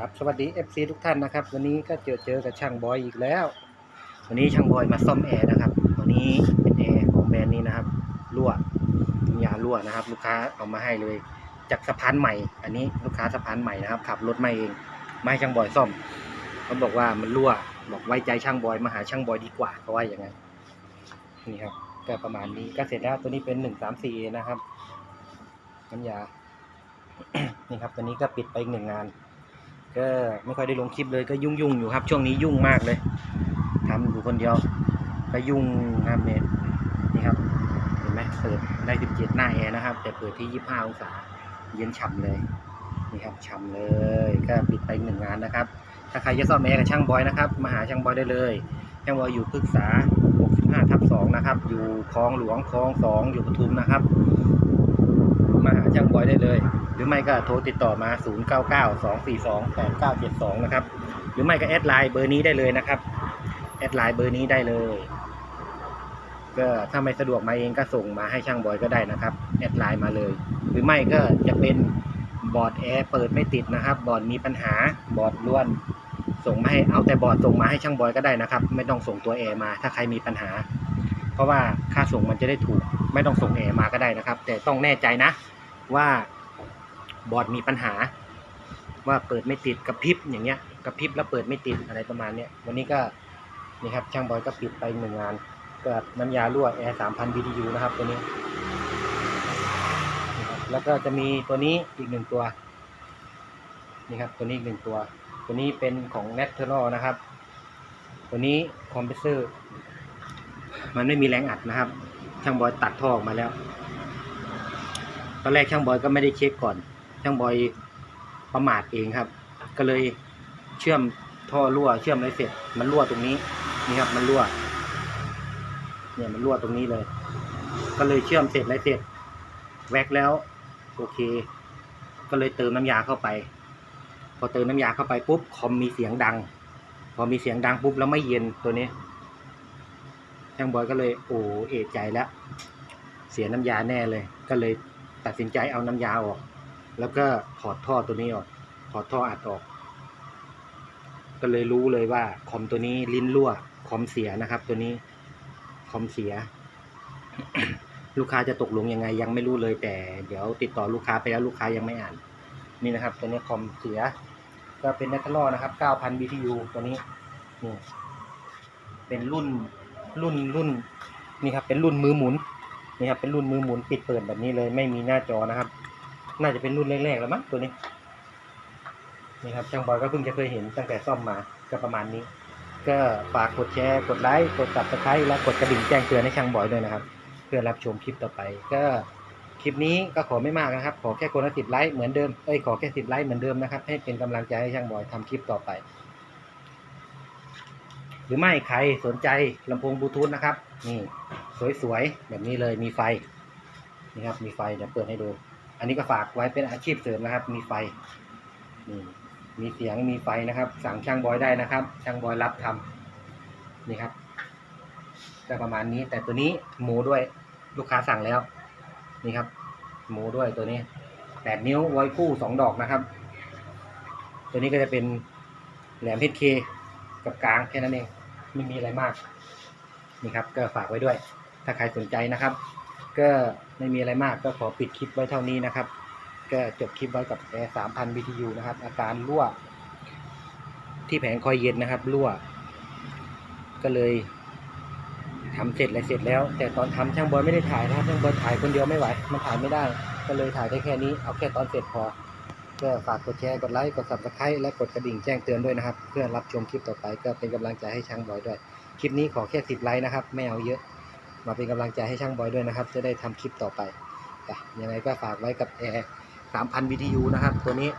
ครับสวัสดี FC ทุกท่านนะครับ วันนี้ก็เจอเจอกับช่างบอยอีกแล้ว วันนี้ช่างบอยมาซ่อมแอร์นะครับตัวนี้เป็นแอร์ของแบรนด์นี้นะครับรั่วน้ำยารั่วนะครับ ลูกค้าเอามาให้เลย จากสะพานใหม่ อันนี้ลูกค้าสะพานใหม่นะครับขับรถมาเองมาให้ช่างบอยซ่อมเขาบอกว่ามันรั่วบอกไว้ใจช่างบอยมาหาช่างบอยดีกว่าเขาว่าอย่างนั้นนี่ครับก็ประมาณนี้ก็เสร็จแล้วตัวนี้เป็นหนึ่งสามสี่นะครับน้ำยานี่ครับตัวนี้ก็ปิดไปอีกหนึ่งงาน ก็ไม่ค่อยได้ลงคลิปเลยก็ยุ่งยุ่งอยู่ครับ ช่วงนี้ยุ่งมากเลยทำอยู่คนเดียวก็ยุ่งครับเนี่ยนี่ครับเห็นไหมเปิดได้ 17 หน้าแอร์นะครับ แต่เปิดที่ 25 องศาเย็นฉ่ำเลยนี่ครับฉ่ำเลยก็ปิดไปหนึ่งงานนะครับ ถ้าใครจะซ่อมแอร์กับช่างบอยนะครับมาหาช่างบอยได้เลยช่างบอยอยู่พฤกษา65ทับ2นะครับ อยู่คลองหลวงคลอง 2 อยู่ปทุมนะครับ มาหาช่างบอยได้เลย หรือไม่ก็โทรติดต่อมา 0 9 9 2 4 2 8 9 7 2 นะครับ หรือไม่ก็แอดไลน์เบอร์นี้ได้เลยนะครับ แอดไลน์เบอร์นี้ได้เลย ก็ถ้าไม่สะดวกมาเองก็ส่งมาให้ช่างบอยก็ได้นะครับ แอดไลน์มาเลย หรือไม่ก็จะเป็นบอร์ดแอร์เปิดไม่ติดนะครับ บอร์ดมีปัญหา บอร์ดล้วน ส่งมาให้ เอาแต่บอร์ดส่งมาให้ช่างบอยก็ได้นะครับ ไม่ต้องส่งตัวแอร์มา ถ้าใครมีปัญหา เพราะว่าค่าส่งมันจะได้ถูก ไม่ต้องส่งแอร์มาก็ได้นะครับ แต่ต้องแน่ใจนะ ว่าบอร์ดมีปัญหา ว่าเปิดไม่ติดกระพริบอย่างเงี้ยกระพริบแล้วเปิดไม่ติดอะไรประมาณเนี้ยวันนี้ก็นี่ครับช่างบอยก็ปิดไปหนึ่งงานก็น้ำยารั่วแอร์สามพัน BTU นะครับตัวนี้นแล้วก็จะมีตัวนี้อีกหนึ่งตัวนี่ครับตัวนี้อีกหนึ่งตัว ตัวนี้เป็นของ n a t u r a l นะครับ ตัวนี้คอมเพรสเซอร์ มันไม่มีแรงอัดนะครับช่างบอยตัดท่อออกมาแล้ว ตอนแรกช่างบอยก็ไม่ได้เช็คก่อน ช่างบอยประมาทเองครับ ก็เลยเชื่อมท่อรั่ว เชื่อมอะไรเสร็จ มันรั่วตรงนี้นี่ครับ มันรั่ว เนี่ยมันรั่วตรงนี้เลย ก็เลยเชื่อมเสร็จอะไรเสร็จ แว็กแล้ว โอเค ก็เลยเติมน้ำยาเข้าไป พอเติมน้ำยาเข้าไปปุ๊บคอมมีเสียงดัง พอมีเสียงดังปุ๊บแล้วไม่เย็นตัวนี้ช่างบอยก็เลยโอ้เอะใจแล้ว เสียน้ำยาแน่เลย ก็เลย ตัดสินใจเอาน้ำยาออก แล้วก็ถอดท่อตัวนี้ออก ถอดท่ออัดออก ก็เลยรู้เลยว่าคอมตัวนี้ลิ้นรั่ว คอมเสียนะครับ ตัวนี้ คอมเสีย ลูกค้าจะตกลงยังไง ยังไม่รู้เลยแต่ เดี๋ยวติดต่อลูกค้าไปแล้วลูกค้ายังไม่อ่าน นี่นะครับ ตัวนี้คอมเสีย ก็เป็นเนัทลอนะครับ 9,000 BTU ตัวนี้ นี่ เป็นรุ่นรุ่นรุ่น นี่ครับ เป็นรุ่นมือหมุน นี่ครับเป็นรุ่นมือหมุนปิดเปิดแบบนี้เลย ไม่มีหน้าจอนะครับ น่าจะเป็นรุ่นแรกๆแล้วมั้งตัวนี้นี่ครับช่างบอยก็เพิ่งจะเคยเห็นตั้งแต่ซ่อมมาก็ประมาณนี้ ก็ฝากกดแชร์กดไลค์กด subscribe และกดกระดิ่งแจ้งเตือนให้ช่างบอยด้วยนะครับ เพื่อรับชมคลิปต่อไป ก็คลิปนี้ก็ขอไม่มากนะครับ ขอแค่คนละสิบไลค์เหมือนเดิมเอ้ยขอแค่สิบไลค์เหมือนเดิมนะครับ ให้เป็นกำลังใจให้ช่างบอยทำคลิปต่อไป หรือไม่ใครสนใจลำโพงบลูทูธนะครับ นี่ สวยๆ แบบนี้เลยมีไฟนี่ครับมีไฟเดี๋ยวเปิดให้ดู อันนี้ก็ฝากไว้เป็นอาชีพเสริมนะครับ มีไฟนี่มีเสียงมีไฟนะครับ สั่งช่างบอยได้นะครับ ช่างบอยรับทำนี่ครับก็ประมาณนี้ แต่ตัวนี้หมูด้วยลูกค้าสั่งแล้ว นี่ครับ หมูด้วยตัวนี้แปดนิ้วไว้คู่สองดอกนะครับ ตัวนี้ก็จะเป็นแหลมเพชรเคกับกลางแค่นั้นเองไม่มีอะไรมาก นี่ครับก็ฝากไว้ด้วย ถ้าใครสนใจนะครับ ก็ไม่มีอะไรมากก็ขอปิดคลิปไว้เท่านี้นะครับ ก็จบคลิปไว้กับแอร์สามพัน BTU นะครับ อาการรั่ว ที่แผงคอยเย็นนะครับ รั่ว ก็เลยทำเสร็จอะไรเสร็จแล้ว แต่ตอนทำช่างบอยไม่ได้ถ่ายนะครับช่างบอยถ่ายคนเดียวไม่ไหว มันถ่ายไม่ได้ ก็เลยถ่ายได้แค่นี้เอาแค่ตอนเสร็จพอก็ฝากกดแชร์กดไลค์กด subscribe และกดกระดิ่งแจ้งเตือนด้วยนะครับ เพื่อรับชมคลิปต่อไปก็เป็นกำลังใจให้ช่างบอยด้วย คลิปนี้ขอแค่สิบไลค์นะครับ ไม่เอาเยอะ มาเป็นกำลังใจให้ช่างบอยด้วยนะครับ จะได้ทำคลิปต่อไปอะยังไงก็ฝากไว้กับแอร์สามพันวิทยุนะครับ ตัวนี้